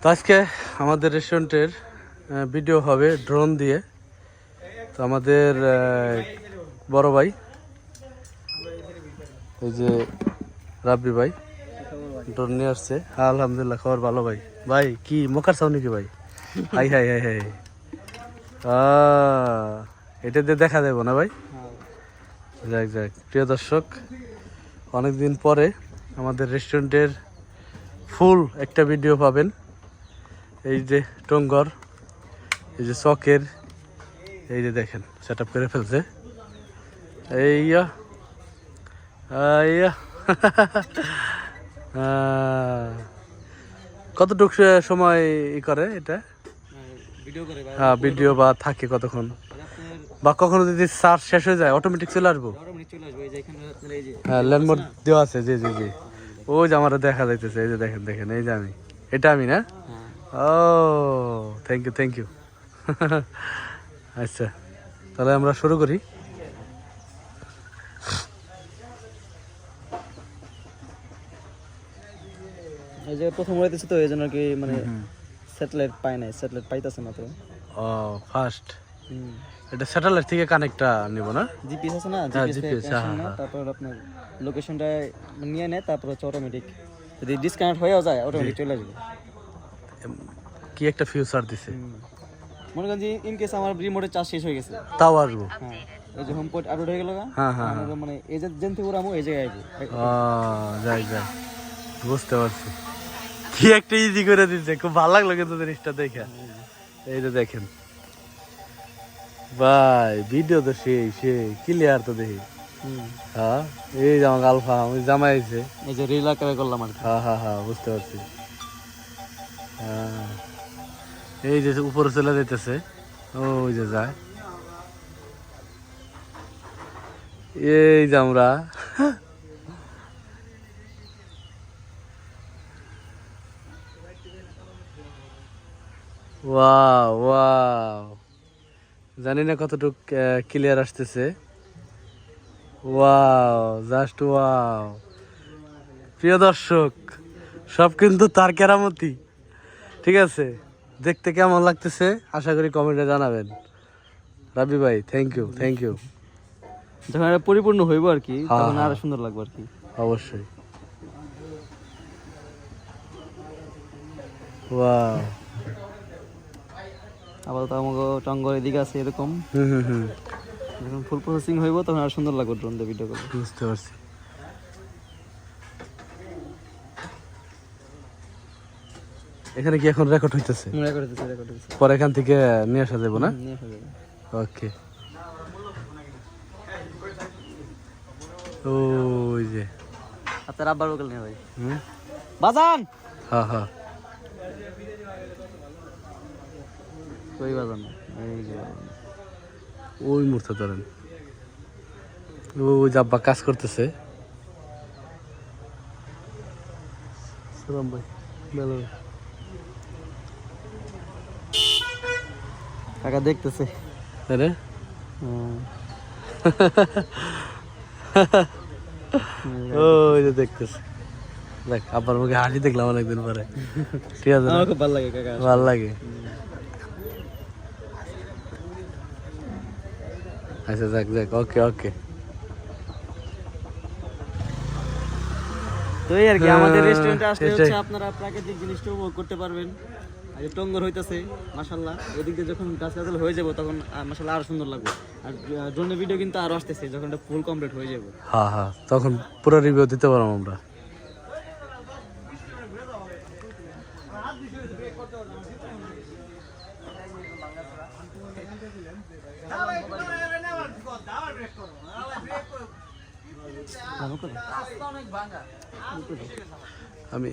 তো আজকে আমাদের রেস্টুরেন্টের ভিডিও হবে ড্রোন দিয়ে। তো আমাদের বড় ভাই, এই যে রাব্বি ভাই ড্রোন নিয়ে আসছে। আলহামদুলিল্লাহ, খবর ভালো ভাই। ভাই, কি মোকার চাও নাকি ভাই? Hi hi hi hi. এটা দিয়ে দেখা দেবো না ভাই? যাক যাক। প্রিয় দর্শক, অনেকদিন পরে আমাদের রেস্টুরেন্টের ফুল একটা ভিডিও পাবেন। এই যে টঙ্গর এই যে চকের এই যে দেখেন সেট আপ করে ফেলছে। এইয়া আইয়া আহ, কতটুকু সময় ই করে এটা? ভিডিও করে ভাই। হ্যাঁ ভিডিও বা থাকে কতক্ষণ? বা কখনো যদি চার্জ শেষ হয়ে যায় অটোমেটিক চলে আসব? হ্যাঁ ল্যান্ডমার্ক দেওয়া আছে জি জি জি। ওই যে আমার দেখা যাইতেছে এই যে দেখেন দেখেন এই যে আমি। এটা আমি না? হ্যাঁ। ও থ্যাংক ইউ থ্যাংক ইউ আচ্ছা তাহলে আমরা শুরু করি। এই যে প্রথম উড়াইতেছে তো এই জন্য কি মানে স্যাটেলাইট পায় নাই স্যাটেলাইট পাইতেছে তো ও ফার্স্ট এটা স্যাটেলাইট থেকে কানেক্টটা নিব না? জিপিএস আছে না? জিপিএস হ্যাঁ, হ্যাঁ, হ্যাঁ। তারপর আপনার লোকেশনটা নিয়ে নেয় তারপর হচ্ছে অটোমেটিক যদি ডিসকানেক্ট হয়েও যায় অটোমেটিক চলে আসবে। কি একটা ফিউচার দিছে। মনে করেন যে ইন কেস আমার রিমোটের চার্জ শেষ হয়ে গেছে। তাও আসব। এই যে হোম পোর্ট আপডেট হয়ে গেল হ্যাঁ হ্যাঁ মানে এই যে যেন থেকে উড়ামো এই জায়গায় আইবো যাই যাই। বুঝতে পারছি। কি একটা ইজি করে দিচ্ছে খুব ভালো লাগল কিন্তু জিনিসটা দেখে। এই যে দেখেন। ভাই ভিডিও তো সেই সেই ক্লিয়ার তো দেখি। হ্যাঁ এই যে আমার আলফা আমি জামাই আইছে। এই যে রিল আকারে করলাম আর হ্যাঁ হ্যাঁ হ্যাঁ বুঝতে পারছি। হ্যাঁ। এই যে উপরে চলে যেতেছে ওই যে যায়। এই যে আমরা। ওয়াও ওয়াও জানি না কতটুক ক্লিয়ার আসতেছে। ওয়াও জাস্ট ওয়াও প্রিয় দর্শক সব কিন্তু তার কেরামতি। ঠিক আছে? দেখতে কেমন লাগতেছে? আশা করি কমেন্টে জানাবেন। রাবি ভাই থ্যাংক ইউ থ্যাংক ইউ যখন এটা পরিপূর্ণ হইব আর কি হ্যাঁ, তখন হ্যাঁ। আরও সুন্দর লাগবে আর কি। অবশ্যই। ওয়াও আপাতত আমাকে টঙ্গর এদিকে আছে এরকম। হুম হুম হুম। যখন ফুল প্রসেসিং হইব তখন আর সুন্দর লাগবে ড্রোন দিয়ে ভিডিও বুঝতে পারছি। এখানে কি এখন রেকর্ড হইতেছে? রেকর্ড রেকর্ড হচ্ছে পরে এখান থেকে নিয়ে আসা যাব না? নিয়ে আসা যাবে ওকে ওই যে। আপনার আব্বার বকাল নিয়ে ভাই। হুম? বাজান! হ্যাঁ হ্যাঁ কই বাজান এই যে ওই মুহূর্তে ধরেন। ওই যে আব্বা কাজ করতেছে। সালাম ভাই ভালো। কাকা দেখতেছে। আরে। ওই যে দেখতেছে। দেখ আব্বার মুখে হাসি দেখলাম অনেকদিন পরে। ঠিক আছে ভালো লাগে কাকা। ভালো লাগে। আচ্ছা যাক যাক ওকে ওকে তো এই আর কি আমাদের হ্যাঁ, রেস্টুরেন্টে আসলে হচ্ছে আপনারা প্রাকৃতিক জিনিসটা উপভোগ করতে পারবেন। আর টঙ্গর হইতাছে মাশাল্লাহ ওদিক দিয়ে যখন গাছ গাছাল হয়ে যাব তখন মাশাল্লাহ আরও সুন্দর লাগবে। আর ড্রোন ভিডিও কিন্তু আরও আসতেছে যখন এটা ফুল কমপ্লিট হয়ে যাবে। হ্যাঁ হ্যাঁ তখন পুরো রিভিউ দিতে পারব আমরা। আমি